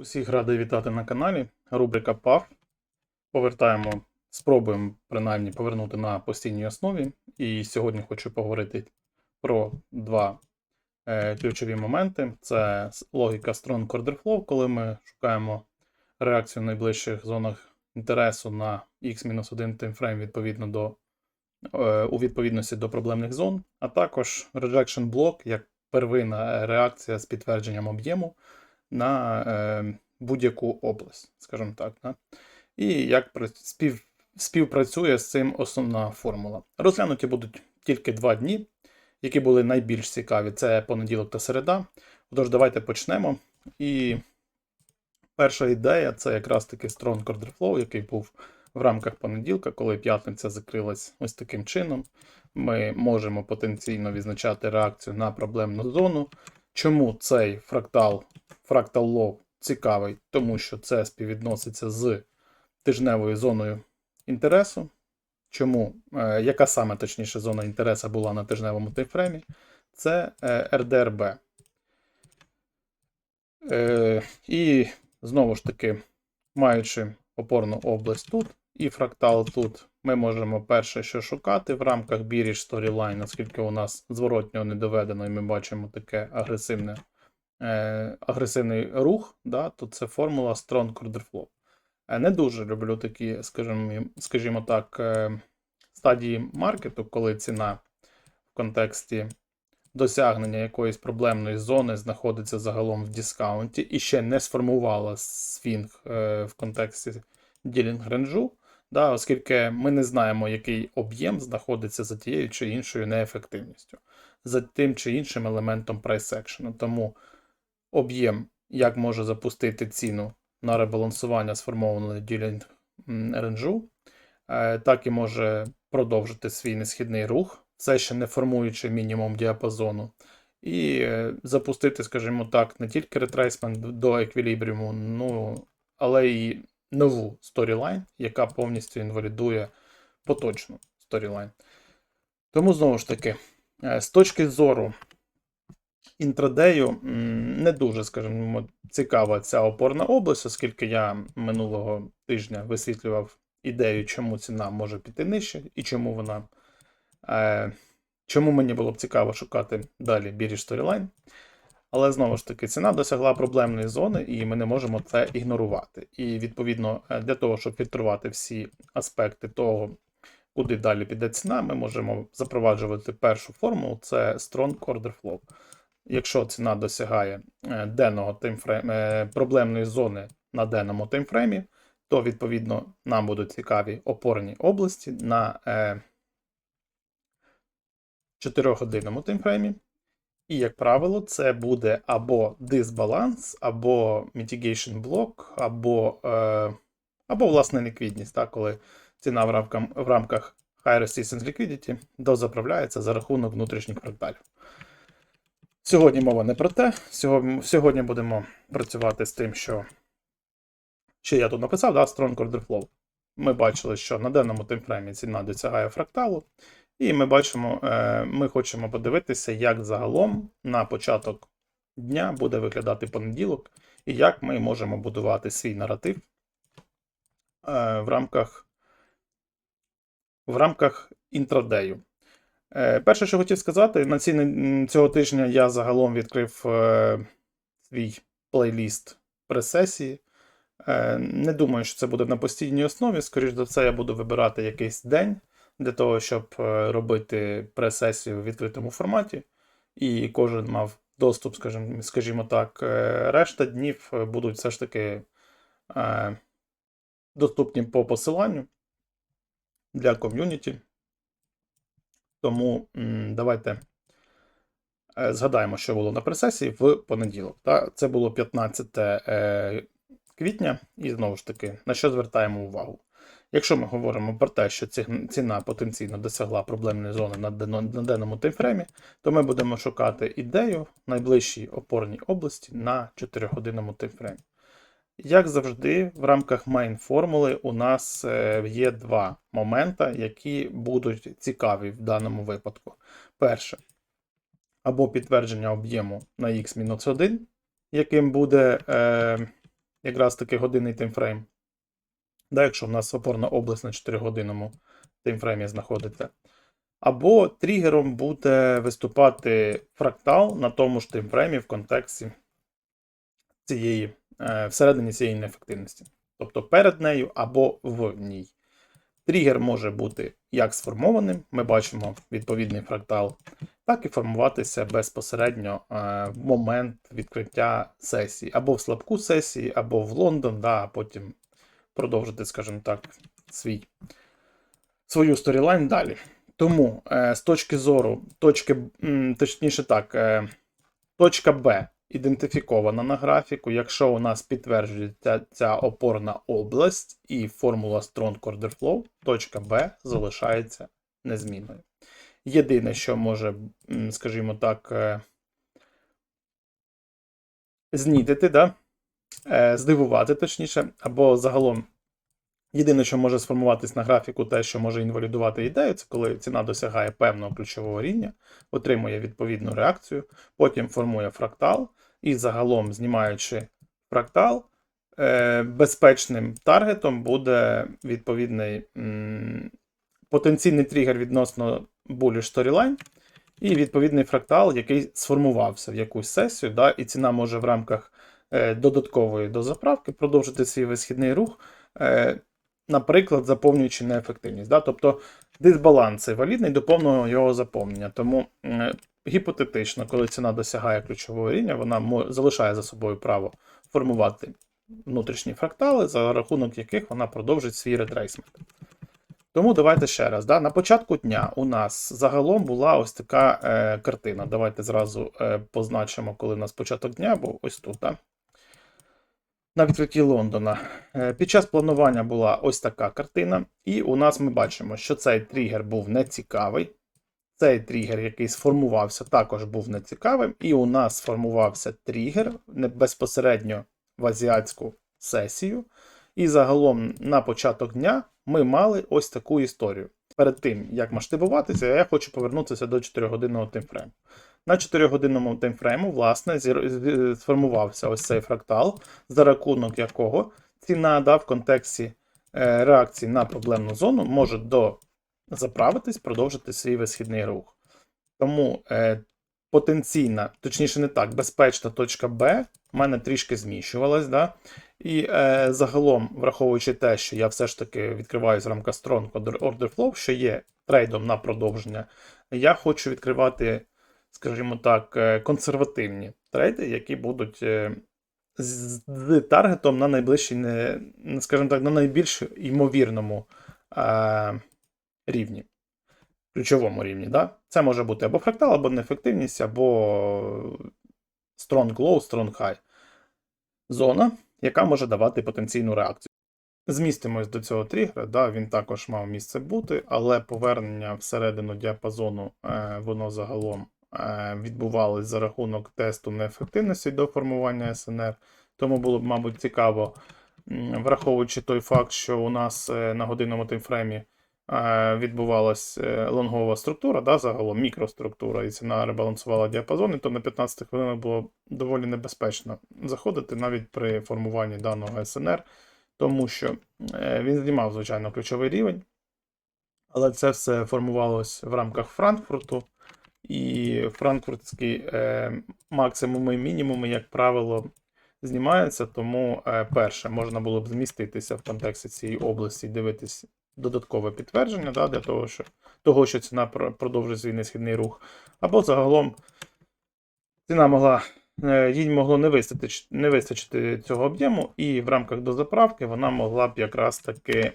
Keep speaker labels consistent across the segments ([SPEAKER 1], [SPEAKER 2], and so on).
[SPEAKER 1] Усіх радий вітати на каналі. Рубрика PAF. Повертаємо, спробуємо принаймні повернути на постійній основі. І сьогодні хочу поговорити про два е, ключові моменти: це логіка Strong Order Flow, коли ми шукаємо реакцію в найближчих зонах інтересу на X-1 таймфрейм відповідно до, е, у відповідності до проблемних зон, а також Rejection Block як первинна реакція з підтвердженням об'єму на е, будь-яку область, скажімо так. Да? І як спів, співпрацює з цим основна формула. Розглянуті будуть тільки два дні, які були найбільш цікаві: це понеділок та середа. Тож, давайте почнемо. І перша ідея це якраз таки Strong Order Flow, який був в рамках понеділка, коли п'ятниця закрилась ось таким чином. Ми можемо потенційно відзначати реакцію на проблемну зону. Чому цей фрактал Fractal Low цікавий, тому що це співвідноситься з тижневою зоною інтересу. Чому, е, яка саме точніше зона інтересу була на тижневому таймфреймі? Це е, RDRB. Е, і знову ж таки, маючи опорну область тут і фрактал тут, ми можемо перше, що шукати в рамках Bearish Storyline, оскільки у нас зворотнього не доведено, і ми бачимо таке агресивне е, агресивний рух, да, то це формула Strong Order Flow. Е, Не дуже люблю такі, скажімо, скажімо так, е, стадії маркету, коли ціна в контексті досягнення якоїсь проблемної зони знаходиться загалом в дискаунті і ще не сформувала свінг е, в контексті ділінг ренджу, да, оскільки ми не знаємо, який об'єм знаходиться за тією чи іншою неефективністю, за тим чи іншим елементом price action. Тому об'єм, як може запустити ціну на ребалансування сформованої ділінг ренджу, е, так і може продовжити свій несхідний рух, все ще не формуючи мінімум діапазону, і е, запустити, скажімо так, не тільки ретрейсмент до еквілібріуму, ну, але й нову сторілайн, яка повністю інвалідує поточну сторілайн. Тому знову ж таки, е, з точки зору інтрадею не дуже, скажімо, цікава ця опорна область, оскільки я минулого тижня висвітлював ідею, чому ціна може піти нижче і чому вона. Е, чому мені було б цікаво шукати далі Bearish Storyline. Але знову ж таки, ціна досягла проблемної зони, і ми не можемо це ігнорувати. І відповідно, е, для того, щоб фільтрувати всі аспекти того, куди далі піде ціна, ми можемо запроваджувати першу формулу це Strong Order Flow. Якщо ціна досягає е, денного таймфрейм, е, проблемної зони на денному таймфреймі, то відповідно нам будуть цікаві опорні області на е, 4-годинному таймфреймі. І, як правило, це буде або дисбаланс, або mitigation block, або, е, або власне ліквідність, так, коли ціна в рамках, в рамках High Resistance Liquidity дозаправляється за рахунок внутрішніх фракталів. Сьогодні мова не про те. Сьогодні, будемо працювати з тим, що, що я тут написав, да, Strong Order Flow. Ми бачили, що на денному таймфреймі ціна досягає фракталу. І ми бачимо, е, ми хочемо подивитися, як загалом на початок дня буде виглядати понеділок, і як ми можемо будувати свій наратив е, в рамках в рамках інтрадею. Е, Перше, що хотів сказати, на ці, цього тижня я загалом відкрив свій плейліст пресесії. Не думаю, що це буде на постійній основі. Скоріше за все, я буду вибирати якийсь день для того, щоб е, робити прес-сесію в відкритому форматі, і кожен мав доступ, скажімо, скажімо так. Е, Решта днів е, будуть все ж таки доступні по посиланню для ком'юніті. Тому давайте згадаємо, що було на пресесії в понеділок. Це було 15 е, квітня, і знову ж таки, на що звертаємо увагу? Якщо ми говоримо про те, що ціна потенційно досягла проблемної зони на денному таймфреймі, то ми будемо шукати ідею в найближчій опорній області на 4-годинному таймфреймі. Як завжди, в рамках мейн формули у нас е, є два моменти, які будуть цікаві в даному випадку. Перше, або підтвердження об'єму на x-1, яким буде е, якраз таки годинний таймфрейм. Да, якщо в нас опорна область на 4 годинному таймфреймі знаходиться. Або тригером буде виступати фрактал на тому ж таймфреймі в контексті цієї, е, всередині цієї неефективності. Тобто перед нею або в ній. Тригер може бути як сформованим, ми бачимо відповідний фрактал, так і формуватися безпосередньо е, в момент відкриття сесії, або в слабку сесії, або в Лондон, да, а потім продовжити, скажімо так, свій, свою сторілайн далі. Тому е, з точки зору, точки, точніше так, е, точка Б ідентифікована на графіку. Якщо у нас підтверджується ця опорна область і формула Strong Order Flow, точка Б залишається незмінною. Єдине, що може, скажімо так, е, знітити, да? Е, здивувати, точніше, або загалом. Єдине, що може сформуватись на графіку, те, що може інвалідувати ідею, це коли ціна досягає певного ключового рівня, отримує відповідну реакцію, потім формує фрактал, і загалом, знімаючи фрактал, е, безпечним таргетом буде відповідний потенційний тригер відносно bullish storyline, і відповідний фрактал, який сформувався в якусь сесію, да, і ціна може в рамках додаткової дозаправки продовжити свій висхідний рух. Е, наприклад, заповнюючи неефективність. Тобто дисбаланс валідний до повного його заповнення. Тому е, гіпотетично, коли ціна досягає ключового рівня, вона залишає за собою право формувати внутрішні фрактали, за рахунок яких вона продовжить свій ретрейсмент. Тому давайте ще раз. Да? На початку дня у нас загалом була ось така е, картина. Давайте зразу е, позначимо, коли у нас початок дня був ось тут. Да? На відкритті Лондона. Е, Під час планування була ось така картина, і у нас ми бачимо, що цей тригер був нецікавий. Цей тригер, який сформувався, також був нецікавим. І у нас сформувався тригер безпосередньо в азіатську сесію. І загалом на початок дня ми мали ось таку історію. Перед тим, як масштабуватися, я хочу повернутися до 4-годинного таймфрейму. На 4-годинному таймфрейму, власне, сформувався ось цей фрактал, за рахунок якого ціна да, в контексті е, реакції на проблемну зону може до заправитись, продовжити свій висхідний рух. Тому е, потенційна, точніше, не так, безпечна точка Б в мене трішки зміщувалась. Да? І е, загалом, враховуючи те, що я все ж таки відкриваю з рамка Strong Order Flow, що є трейдом на продовження, я хочу відкривати, скажімо так, е, консервативні трейди, які будуть е, з, таргетом на не, скажімо так, на найбільш ймовірному е, рівні. Ключовому рівні. Да? Це може бути або фрактал, або неефективність, або strong low, strong high. Зона, яка може давати потенційну реакцію. Змістимось до цього тригера, да, він також мав місце бути, але повернення всередину діапазону воно загалом е, за рахунок тесту неефективності до формування СНР. Тому було б, мабуть, цікаво, враховуючи той факт, що у нас е, на годинному таймфреймі е, відбувалась е, лонгова структура, да, загалом мікроструктура, і ціна ребалансувала діапазони, то на 15 хвилинах було доволі небезпечно заходити навіть при формуванні даного СНР, тому що він знімав, звичайно, ключовий рівень, але це все формувалось в рамках Франкфурту. І франкфуртські е, максимуми і мінімуми, як правило, знімаються. Тому, е, перше, можна було б зміститися в контексті цієї області і дивитись додаткове підтвердження да, для того, що, того, що ціна продовжує свій несхідний рух. Або загалом ціна могла, е, їй могло не вистачити, не вистачити цього об'єму, і в рамках дозаправки вона могла б якраз таки.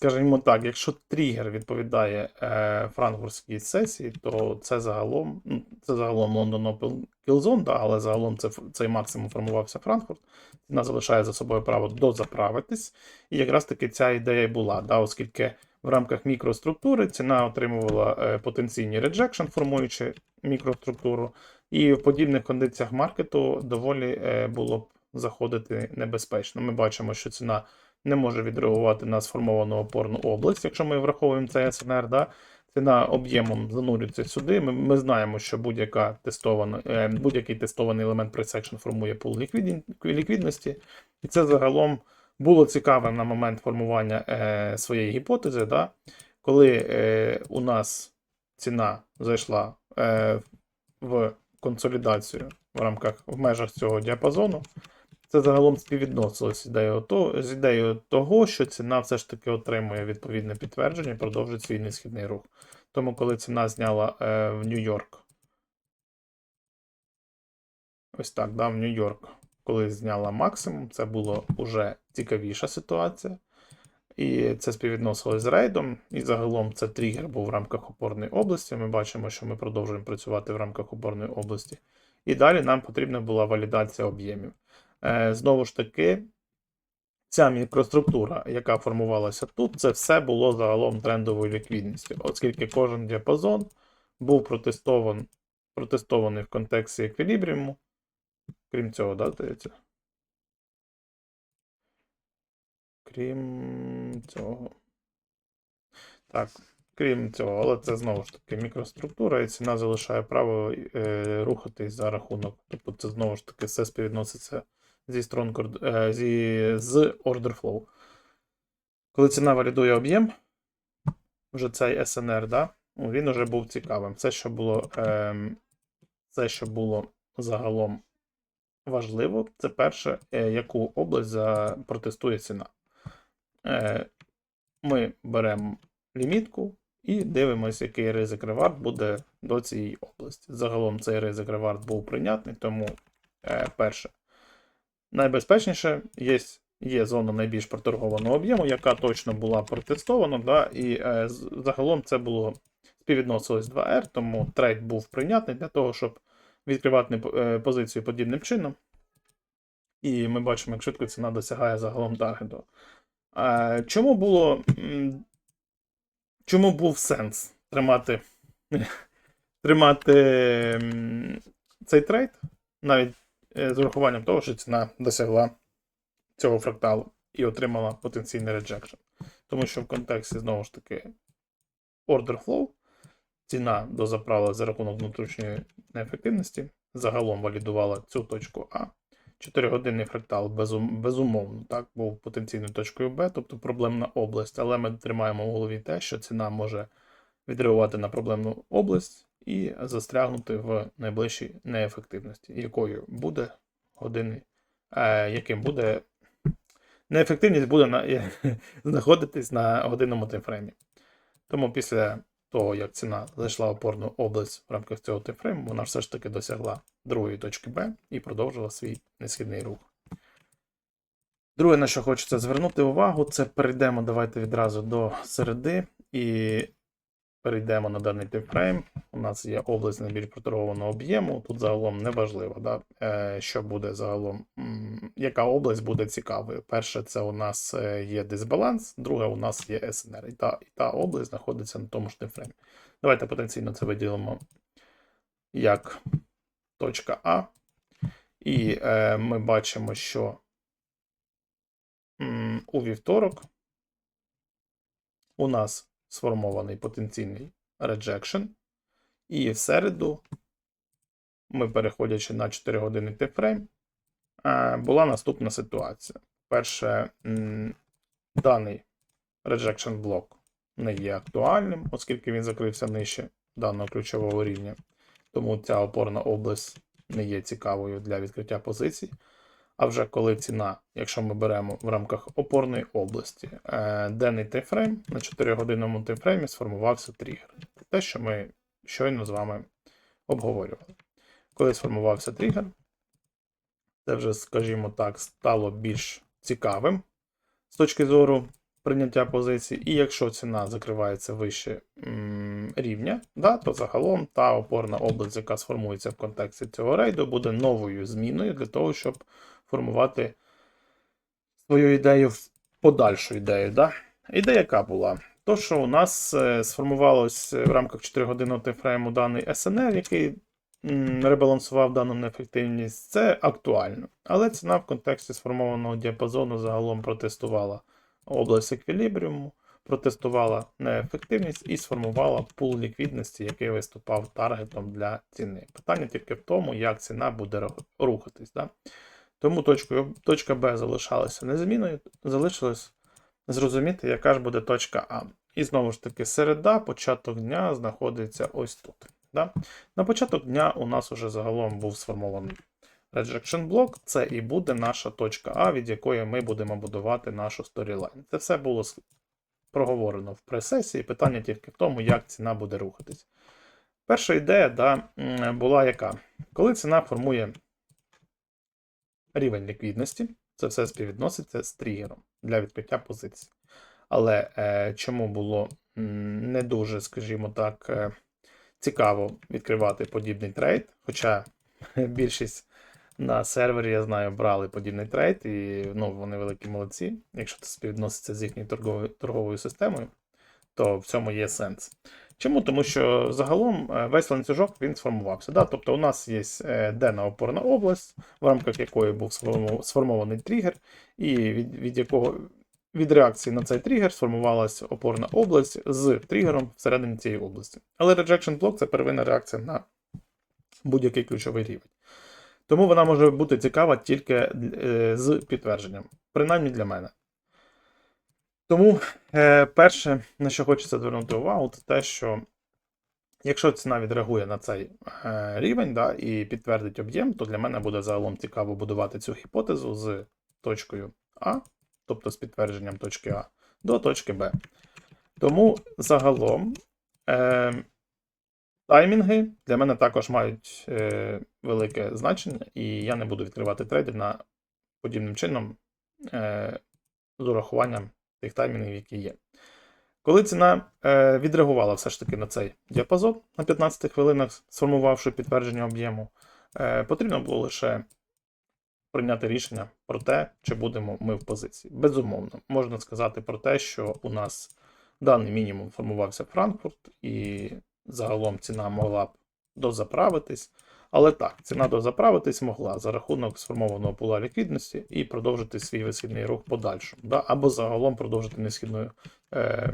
[SPEAKER 1] Скажімо так, якщо тригер відповідає е, франкфуртській сесії, то це загалом, ну, це загалом London Open да, але загалом це, цей максимум формувався Франкфурт. Ціна залишає за собою право дозаправитись. І якраз таки ця ідея була, да, оскільки в рамках мікроструктури ціна отримувала е, потенційні реджекшн, формуючи мікроструктуру, і в подібних кондиціях маркету доволі е, було б заходити небезпечно. Ми бачимо, що ціна не може відреагувати на сформовану опорну область, якщо ми враховуємо цей СНР. Да? ціна об'ємом занурюється сюди. Ми, ми знаємо, що будь-яка тестована, е, будь-який тестований елемент пресекшн формує пул ліквідні- ліквідності. І це загалом було цікавим на момент формування е, своєї гіпотези. Да? Коли е, у нас ціна зайшла е, в консолідацію в рамках в межах цього діапазону, це загалом співвідносилось з ідеєю, то, з ідеєю того, що ціна все ж таки отримує відповідне підтвердження і продовжить свій несхідний рух. Тому, коли ціна зняла е, в Нью-Йорк, ось так, да, в Нью-Йорк, коли зняла максимум, це була вже цікавіша ситуація. І це співвідносилось з рейдом, і загалом це тригер був в рамках опорної області. Ми бачимо, що ми продовжуємо працювати в рамках опорної області. І далі нам потрібна була валідація об'ємів. Е, знову ж таки, ця мікроструктура, яка формувалася тут, це все було загалом трендовою ліквідністю, оскільки кожен діапазон був протестован, протестований в контексті еквілібріуму. Крім цього, да, здається? Крім цього. Так, крім цього, але це знову ж таки мікроструктура, і ціна залишає право е, рухатись за рахунок. Тобто це знову ж таки все співвідноситься зі strong, е, зі, з order flow. Коли ціна валідує об'єм, вже цей SNR, да, ну, він вже був цікавим. Це, що було, ем, це, що було загалом важливо, це перше, е, яку область протестує ціна. Е, ми беремо лімітку і дивимося, який ризик ревард буде до цієї області. Загалом цей ризик ревард був прийнятний, тому перше. Найбезпечніше є, є зона найбільш проторгованого об'єму, яка точно була протестована, да, і е, загалом це було співвідносилось 2R, тому трейд був прийнятний для того, щоб відкривати е, позицію подібним чином. І ми бачимо, як швидко ціна досягає загалом таргету. Е, Чому було. Чому був сенс тримати, тримати цей трейд, навіть з урахуванням того, що ціна досягла цього фракталу і отримала потенційний реджекшн. Тому що в контексті, знову ж таки, order flow, ціна дозаправила за рахунок внутрішньої неефективності, загалом валідувала цю точку А. 4-годинний фрактал безум, безумовно так, був потенційною точкою Б, тобто проблемна область, але ми тримаємо в голові те, що ціна може відреагувати на проблемну область і застрягнути в найближчій неефективності, якою буде години, е, яким буде неефективність буде на, знаходитись на годинному таймфреймі. Тому після того, як ціна зайшла в опорну область в рамках цього таймфрейму, вона все ж таки досягла другої точки Б і продовжила свій несхідний рух. Друге, на що хочеться звернути увагу, це перейдемо давайте відразу до середи і перейдемо на даний таймфрейм. У нас є область найбільш проторгованого об'єму. Тут загалом не важливо, да? е, що буде загалом, яка область буде цікавою. Перше, це у нас е, є дисбаланс, друге, у нас є СНР. І та, і та область знаходиться на тому ж таймфреймі. Давайте потенційно це виділимо як точка А. І е, ми бачимо, що м, у вівторок у нас сформований потенційний rejection. І в середу, ми переходячи на 4 години таймфрейм, е, була наступна ситуація. Перше, даний rejection блок не є актуальним, оскільки він закрився нижче даного ключового рівня. Тому ця опорна область не є цікавою для відкриття позицій. А вже коли ціна, якщо ми беремо в рамках опорної області, е, денний таймфрейм на 4-годинному таймфреймі сформувався тригер. Те, що ми щойно з вами обговорювали. Коли сформувався тригер, це вже, скажімо так, стало більш цікавим з точки зору прийняття позицій. І якщо ціна закривається вище м, рівня, да, то загалом та опорна область, яка сформується в контексті цього рейду, буде новою зміною для того, щоб формувати свою ідею в подальшу ідею. Да? Ідея яка була? То, що у нас е, сформувалось в рамках 4-годинного таймфрейму даний SNR, який ребалансував дану неефективність, це актуально. Але ціна в контексті сформованого діапазону загалом протестувала область еквілібріуму, протестувала неефективність і сформувала пул ліквідності, який виступав таргетом для ціни. Питання тільки в тому, як ціна буде рухатись. Да? Тому точкою, точка Б залишалася незмінною, залишилось зрозуміти, яка ж буде точка А. І знову ж таки, середа, початок дня знаходиться ось тут. Да? На початок дня у нас уже загалом був сформований rejection блок. Це і буде наша точка А, від якої ми будемо будувати нашу сторілайн. Це все було проговорено в пресесії. Питання тільки в тому, як ціна буде рухатись. Перша ідея да, була яка? Коли ціна формує рівень ліквідності, це все співвідноситься з тригером для відкриття позицій. Але е, чому було не дуже, скажімо так, е, цікаво відкривати подібний трейд, хоча більшість на сервері, я знаю, брали подібний трейд, і ну, вони великі молодці. Якщо це співвідноситься з їхньою торговою, торговою системою, то в цьому є сенс. Чому? Тому що загалом е, весь ланцюжок він сформувався. Да? Тобто у нас є е, денна опорна область, в рамках якої був сформований тригер, і від, від якого від реакції на цей тригер сформувалася опорна область з тригером всередині цієї області. Але rejection block це первинна реакція на будь-який ключовий рівень. Тому вона може бути цікава тільки е, з підтвердженням, принаймні для мене. Тому е, перше, на що хочеться звернути увагу, це те, що якщо ціна відреагує на цей е, рівень да, і підтвердить об'єм, то для мене буде загалом цікаво будувати цю гіпотезу з точкою А, тобто з підтвердженням точки А, до точки Б. Тому загалом е, таймінги для мене також мають е, велике значення, і я не буду відкривати трейди на подібним чином е, з урахуванням тих таймінгів, які є. Коли ціна е, відреагувала все ж таки на цей діапазон на 15 хвилинах, сформувавши підтвердження об'єму, е, потрібно було лише прийняти рішення про те, чи будемо ми в позиції. Безумовно, можна сказати про те, що у нас даний мінімум формувався Франкфурт, і загалом ціна могла б дозаправитись. Але так, ціна дозаправитись могла за рахунок сформованого пула ліквідності і продовжити свій висхідний рух подальшому. Да? Або загалом продовжити несхідною е,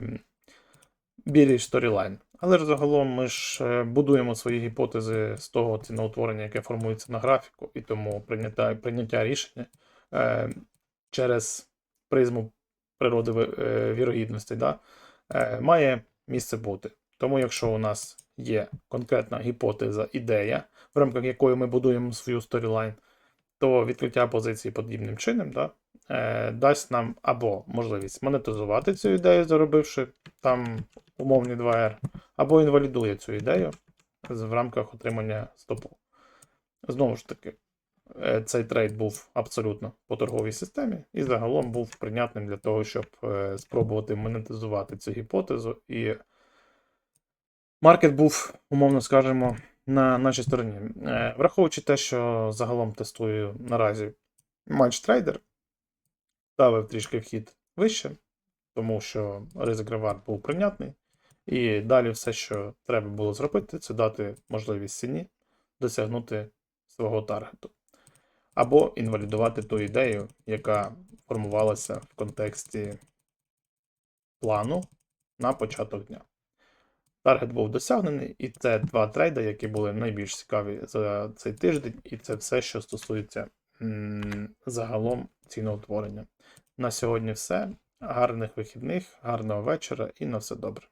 [SPEAKER 1] білий сторілайн. Але ж загалом ми ж е, будуємо свої гіпотези з того ціноутворення, яке формується на графіку, і тому прийняття, прийняття рішення е, через призму природи е, вірогідності да, е, має місце бути. Тому, якщо у нас є конкретна гіпотеза, ідея, в рамках якої ми будуємо свою сторілайн, то відкриття позиції подібним чином да, е, дасть нам або можливість монетизувати цю ідею, заробивши там умовні 2R, або інвалідує цю ідею в рамках отримання стопу. Знову ж таки, е, цей трейд був абсолютно по торговій системі і загалом був прийнятним для того, щоб е, спробувати монетизувати цю гіпотезу. І маркет був, умовно скажемо, на нашій стороні. Е, Враховуючи те, що загалом тестую наразі матч-трейдер, ставив трішки вхід вище, тому що ризик ревард був прийнятний. І далі все, що треба було зробити, це дати можливість ціні досягнути свого таргету. Або інвалідувати ту ідею, яка формувалася в контексті плану на початок дня. Таргет був досягнений, і це два трейди, які були найбільш цікаві за цей тиждень, і це все, що стосується загалом ціноутворення. На сьогодні все. Гарних вихідних, гарного вечора і на все добре.